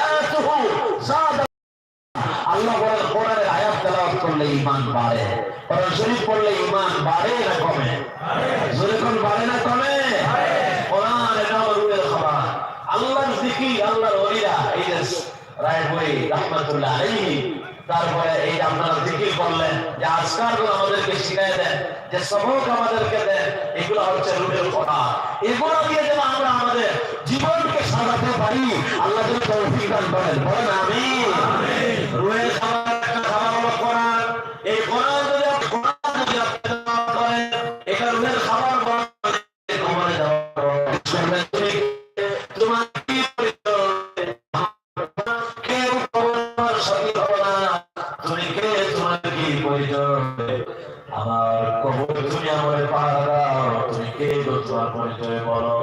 হায়াতুহু জাদা আল্লাহ বলেন কোরআনের আয়াত তেলাওয়াত করলে তারপরে এই আপনারা জিকির করলেন, যে আমাদেরকে শিখাই দেন, যে সবক আমাদেরকে দেন, এগুলো হচ্ছে রূপের কথা এগুলো দিয়ে পারি আল্লাহ যেন তৌফিক দান করেন বলেন, আমিন। রুহের খাবার একটা খাবার হলো কোরআন। এই কোরআন যদি কোরআন যদি আপনি করেন, এটা রুহের খাবার আমার কবর তুমি আমার দাও। তুমি কে তোমার পরিচয় বলো।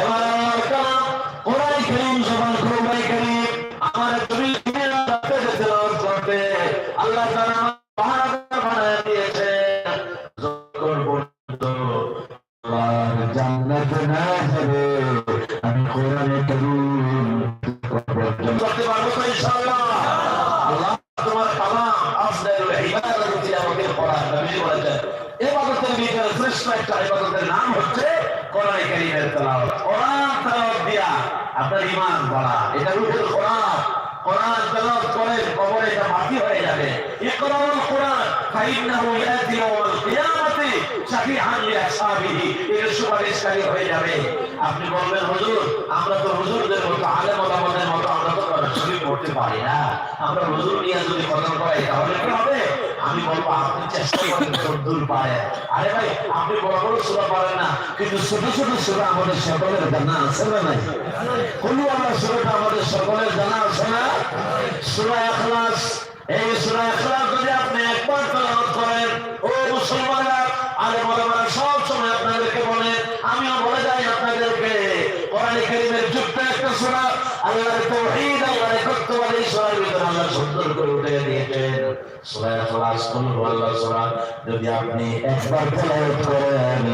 এবার আমার কালাম কারীম জবান কোরআন কারীম আমার তুমি দিনের রাতে যে তেলাওয়াত করতে আল্লাহ তাআলা আমার বানায় দিয়েছে যতক্ষণ পর্যন্ত আল্লাহর জান্নাত না যাবে, আমি কোরআনে কারীম করতে পারব তো ইনশাআল্লাহ। আল্লাহ তোমার কালাম আফদালুল ইবাদাত তিলাওয়াতুল কোরআন নবী বলেছেন ইবাদতের ভিতরে শ্রেষ্ঠ একটা নাম হচ্ছে কোরআন কারীমের তেলাওয়াত। কোরআন তেলাওয়াত দিয়া আপনার ঈমান বাড়া। এটা রূহের কোরআন। কোরআন তেলাওয়াত করে, কবরে এটা মাটি হয়ে যাবে। আপনি বলবেন, হুজুর, আমরা তো হুজুরদের মতো মতো, আমরা তো পারি না। আমরা হুজুর নিয়ে যদি কথা করাই, তাহলে কি হবে? আমি বলব, আপনি চেষ্টা আরে ভাই, আপনি বড় বড় সূরা পারেন না, কিন্তু ছোট ছোট সূরা আমাদের সকলের জানা আছে না নাই? কোন আল্লাহ সূরাটা আমাদের সকলের জানা আছে না? সূরা ইখলাস এই সূরা ইখলাস যদি আপনি একবার তেলাওয়াত করেন, ও মুসলমানরা আলে মোলামারা সব সময় আপনাদেরকে বলেন আমিও বলে যাই আপনাদেরকে, কোরআনে কারীমের যুক্ত একটা সূরা, আল্লাহর তাওহীদ আল্লাহর একত্ব এই সূরার ভিতরে আল্লাহ সুন্দর করে উঠে দিয়েছেন। সূরা ইখলাস কোন আল্লাহ সূরা যদি আপনি একবার তেলাওয়াত করেন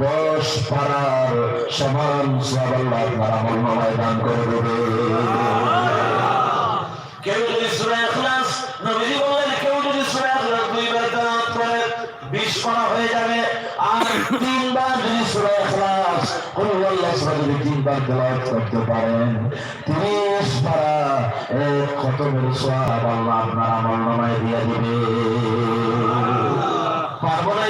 10 পারার সমান সওয়াব আল্লাহ আপনার দান করে দেবে। কেউ যদি সূরা ইখলাস, নবীজি বললেন, কেউ যদি সূরা ইখলাস দুইবার তেলাওয়াত করে 20 পারা হয়ে যাবে। তিনবার যদি সূরা ইখলাস কোন আল্লাহ সূরা যদি তিনবার তেলাওয়াত করতে পারেন 30 পারা এক পারব না